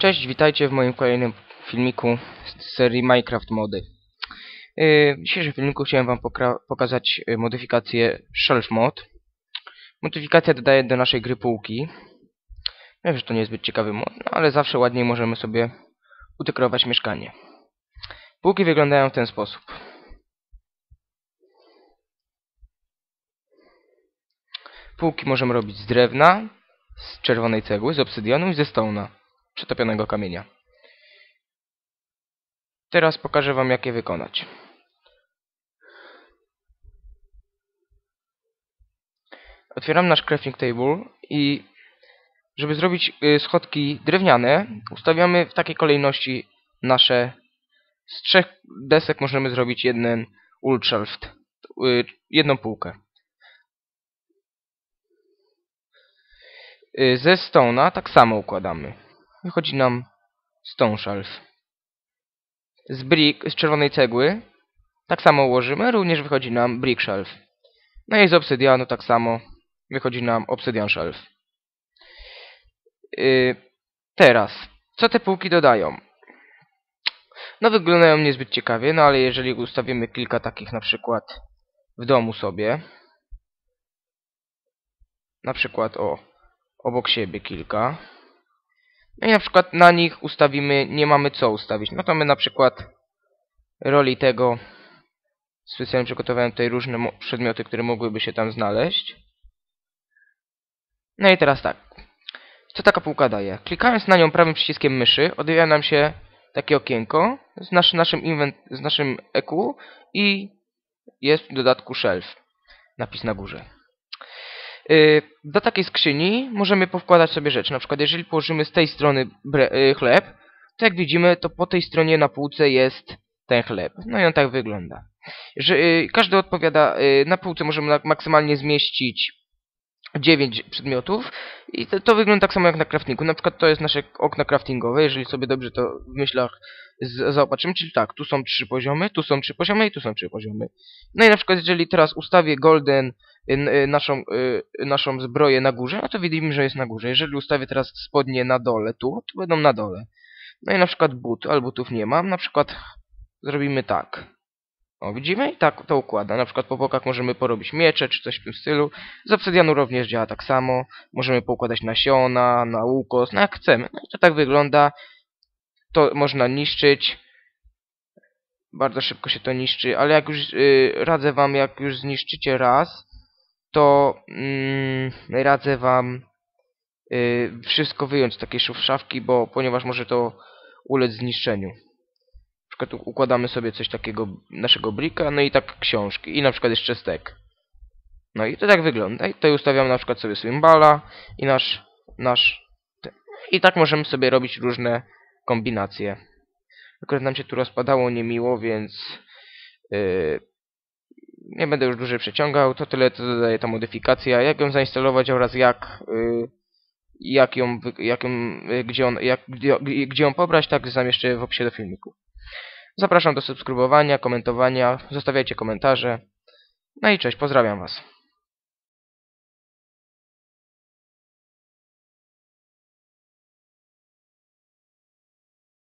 Cześć, witajcie w moim kolejnym filmiku z serii Minecraft Mody. Yy, w dzisiejszym filmiku chciałem wam pokazać yy, modyfikację Shelf Mod. Modyfikacja dodaje do naszej gry półki. Wiem, że to nie jest zbyt ciekawy mod, no, ale zawsze ładniej możemy sobie udekorować mieszkanie. Półki wyglądają w ten sposób. Półki możemy robić z drewna, z czerwonej cegły, z obsydianu i ze stone'a przetopionego kamienia. Teraz pokażę wam jak je wykonać. Otwieram nasz crafting table i żeby zrobić y, schodki drewniane ustawiamy w takiej kolejności nasze z trzech desek możemy zrobić jeden ultrashelf, y, jedną półkę. Y, ze stone'a tak samo układamy. Wychodzi nam stone shelf. Z brick, z czerwonej cegły tak samo ułożymy, również wychodzi nam brick shelf. No i z obsydianu tak samo wychodzi nam obsydian shelf. Yy, teraz, co te półki dodają? No wyglądają niezbyt ciekawie, no ale jeżeli ustawimy kilka takich na przykład w domu sobie, na przykład o, obok siebie kilka, no i na przykład na nich ustawimy, nie mamy co ustawić. No to my na przykład roli tego specjalnie przygotowałem tutaj różne przedmioty, które mogłyby się tam znaleźć. No i teraz tak. Co taka półka daje? Klikając na nią prawym przyciskiem myszy, odjawia nam się takie okienko z, nasz, naszym, invent, z naszym EQ i jest w dodatku shelf. Napis na górze. Y, do takiej skrzyni możemy powkładać sobie rzeczy. Na przykład jeżeli położymy z tej strony y, chleb, to jak widzimy, to po tej stronie na półce jest ten chleb. No i on tak wygląda. Że, y, każdy odpowiada, na półce możemy maksymalnie zmieścić 9 przedmiotów i to, to, wygląda tak samo jak na craftingu. Na przykład to jest nasze okno craftingowe, jeżeli sobie dobrze to w myślach zaopatrzymy, czyli tak, tu są trzy poziomy, tu są trzy poziomy i tu są trzy poziomy. No i na przykład jeżeli teraz ustawię golden naszą, y, naszą zbroję na górze, no to widzimy, że jest na górze. Jeżeli ustawię teraz spodnie na dole tu, to będą na dole. No i na przykład but, ale butów nie mam, na przykład zrobimy tak. O, widzimy? I tak to układa. Na przykład po bokach możemy porobić miecze, czy coś w tym stylu. Z obsydianu również działa tak samo. Możemy poukładać nasiona, na łukos, no jak chcemy. No i to tak wygląda. To można niszczyć. Bardzo szybko się to niszczy, ale jak już yy, radzę wam, jak już zniszczycie raz, to yy, radzę wam yy, wszystko wyjąć z takiej szafki, bo ponieważ może to ulec zniszczeniu przykład układamy sobie coś takiego, naszego brika, no i tak książki i na przykład jeszcze stek. No i to tak wygląda. I tutaj ustawiamy na przykład sobie symbala i nasz, nasz... I tak możemy sobie robić różne kombinacje. Akurat nam się tu rozpadało niemiło, więc... Yy, nie będę już dłużej przeciągał. To tyle, co dodaje ta modyfikacja. Jak ją zainstalować oraz jak... Yy, jak ją, jak ją, gdzie, on, jak, gdzie, gdzie ją pobrać, tak zamieszczę w opisie do filmiku. Zapraszam do subskrybowania, komentowania, zostawiajcie komentarze. No i cześć, pozdrawiam Was.